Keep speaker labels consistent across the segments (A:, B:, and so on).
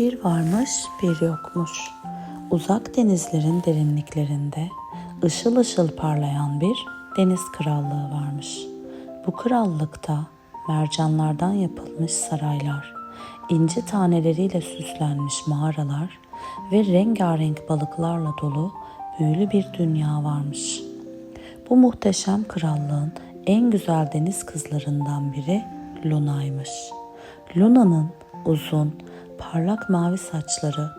A: Bir varmış bir yokmuş. Uzak denizlerin derinliklerinde ışıl ışıl parlayan bir deniz krallığı varmış. Bu krallıkta mercanlardan yapılmış saraylar, inci taneleriyle süslenmiş mağaralar ve rengarenk balıklarla dolu büyülü bir dünya varmış. Bu muhteşem krallığın en güzel deniz kızlarından biri Luna'ymış. Luna'nın uzun, parlak mavi saçları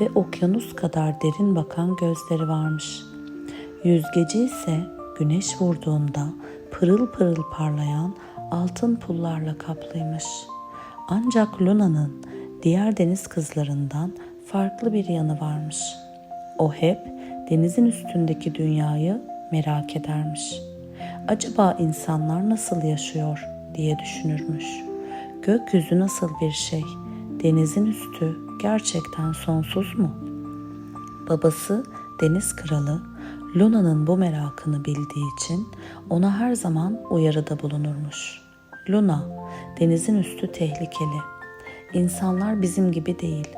A: ve okyanus kadar derin bakan gözleri varmış. Yüzgeci ise güneş vurduğunda pırıl pırıl parlayan altın pullarla kaplıymış. Ancak Luna'nın diğer deniz kızlarından farklı bir yanı varmış. O hep denizin üstündeki dünyayı merak edermiş. Acaba insanlar nasıl yaşıyor diye düşünürmüş. Gökyüzü nasıl bir şey? Denizin üstü gerçekten sonsuz mu? Babası deniz kralı Luna'nın bu merakını bildiği için ona her zaman uyarıda bulunurmuş. Luna, denizin üstü tehlikeli. İnsanlar bizim gibi değil.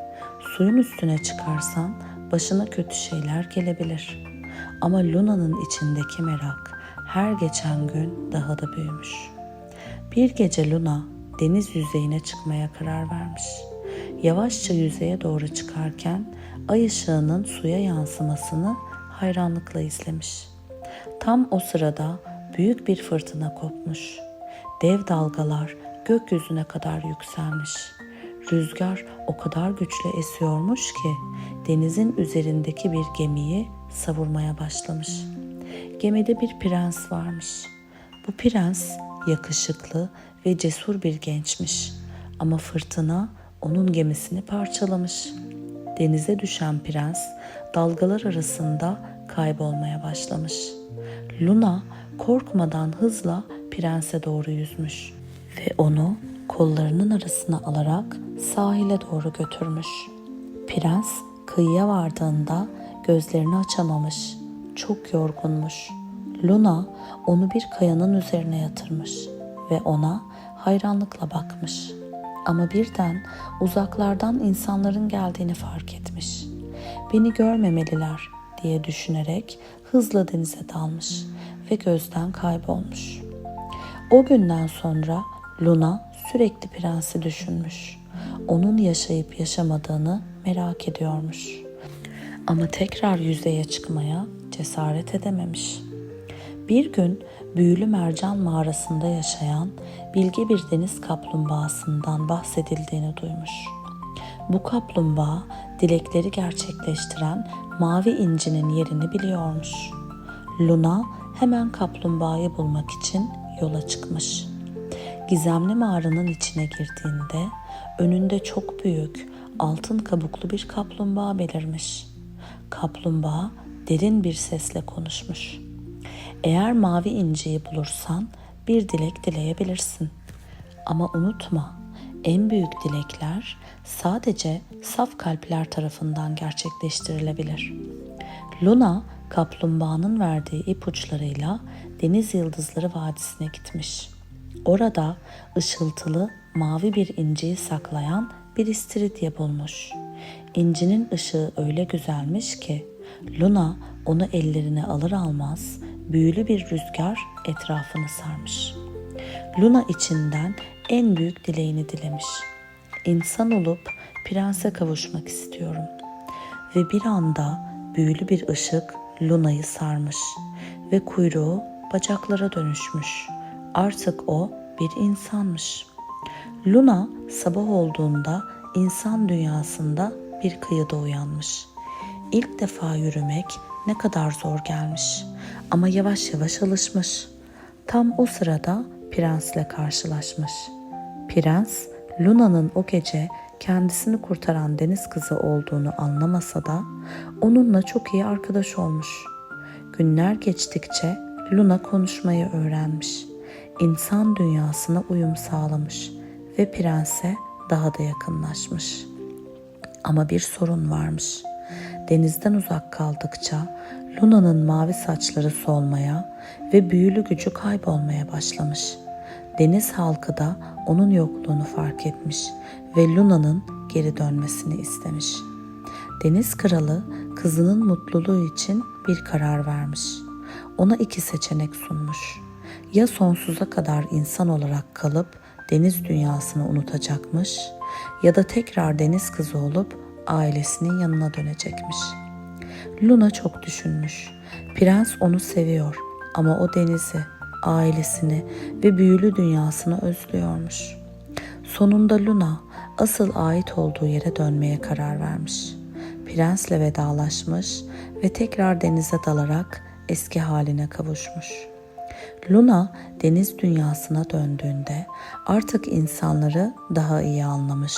A: Suyun üstüne çıkarsan başına kötü şeyler gelebilir. Ama Luna'nın içindeki merak her geçen gün daha da büyümüş. Bir gece Luna deniz yüzeyine çıkmaya karar vermiş. Yavaşça yüzeye doğru çıkarken ay ışığının suya yansımasını hayranlıkla izlemiş. Tam o sırada büyük bir fırtına kopmuş. Dev dalgalar gökyüzüne kadar yükselmiş. Rüzgar o kadar güçlü esiyormuş ki denizin üzerindeki bir gemiyi savurmaya başlamış. Gemide bir prens varmış. Bu prens yakışıklı ve cesur bir gençmiş. Ama fırtına onun gemisini parçalamış. Denize düşen prens dalgalar arasında kaybolmaya başlamış. Luna korkmadan hızla prense doğru yüzmüş ve onu kollarının arasına alarak sahile doğru götürmüş. Prens kıyıya vardığında gözlerini açamamış. Çok yorgunmuş. Luna onu bir kayanın üzerine yatırmış ve ona hayranlıkla bakmış. Ama birden uzaklardan insanların geldiğini fark etmiş. Beni görmemeliler diye düşünerek hızla denize dalmış ve gözden kaybolmuş. O günden sonra Luna sürekli prensi düşünmüş. Onun yaşayıp yaşamadığını merak ediyormuş. Ama tekrar yüzeye çıkmaya cesaret edememiş. Bir gün büyülü mercan mağarasında yaşayan bilge bir deniz kaplumbağasından bahsedildiğini duymuş. Bu kaplumbağa dilekleri gerçekleştiren mavi incinin yerini biliyormuş. Luna hemen kaplumbağayı bulmak için yola çıkmış. Gizemli mağaranın içine girdiğinde önünde çok büyük, altın kabuklu bir kaplumbağa belirmiş. Kaplumbağa derin bir sesle konuşmuş. Eğer mavi inciyi bulursan bir dilek dileyebilirsin. Ama unutma, en büyük dilekler sadece saf kalpler tarafından gerçekleştirilebilir. Luna, kaplumbağanın verdiği ipuçlarıyla Deniz Yıldızları Vadisi'ne gitmiş. Orada ışıltılı mavi bir inciyi saklayan bir istiridye bulmuş. İncinin ışığı öyle güzelmiş ki Luna onu ellerine alır almaz büyülü bir rüzgar etrafını sarmış. Luna içinden en büyük dileğini dilemiş. İnsan olup prense kavuşmak istiyorum. Ve bir anda büyülü bir ışık Luna'yı sarmış ve kuyruğu bacaklara dönüşmüş. Artık o bir insanmış. Luna sabah olduğunda insan dünyasında bir kıyıda uyanmış. İlk defa yürümek ne kadar zor gelmiş ama yavaş yavaş alışmış. Tam o sırada prensle karşılaşmış. Prens, Luna'nın o gece kendisini kurtaran deniz kızı olduğunu anlamasa da onunla çok iyi arkadaş olmuş. Günler geçtikçe Luna konuşmayı öğrenmiş. İnsan dünyasına uyum sağlamış ve prense daha da yakınlaşmış. Ama bir sorun varmış. Denizden uzak kaldıkça Luna'nın mavi saçları solmaya ve büyülü gücü kaybolmaya başlamış. Deniz halkı da onun yokluğunu fark etmiş ve Luna'nın geri dönmesini istemiş. Deniz kralı kızının mutluluğu için bir karar vermiş. Ona iki seçenek sunmuş. Ya sonsuza kadar insan olarak kalıp deniz dünyasını unutacakmış ya da tekrar deniz kızı olup ailesinin yanına dönecekmiş. Luna çok düşünmüş. Prens onu seviyor ama o denizi, ailesini ve büyülü dünyasını özlüyormuş. Sonunda Luna asıl ait olduğu yere dönmeye karar vermiş. Prensle vedalaşmış ve tekrar denize dalarak eski haline kavuşmuş. Luna deniz dünyasına döndüğünde artık insanları daha iyi anlamış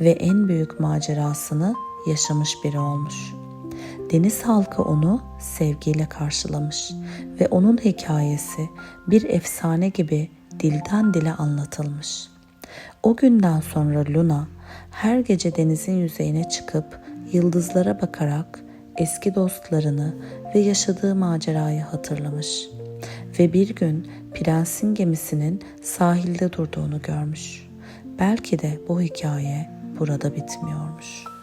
A: ve en büyük macerasını yaşamış biri olmuş. Deniz halkı onu sevgiyle karşılamış ve onun hikayesi bir efsane gibi dilden dile anlatılmış. O günden sonra Luna her gece denizin yüzeyine çıkıp yıldızlara bakarak eski dostlarını ve yaşadığı macerayı hatırlamış ve bir gün prensin gemisinin sahilde durduğunu görmüş. Belki de bu hikaye burada bitmiyormuş.''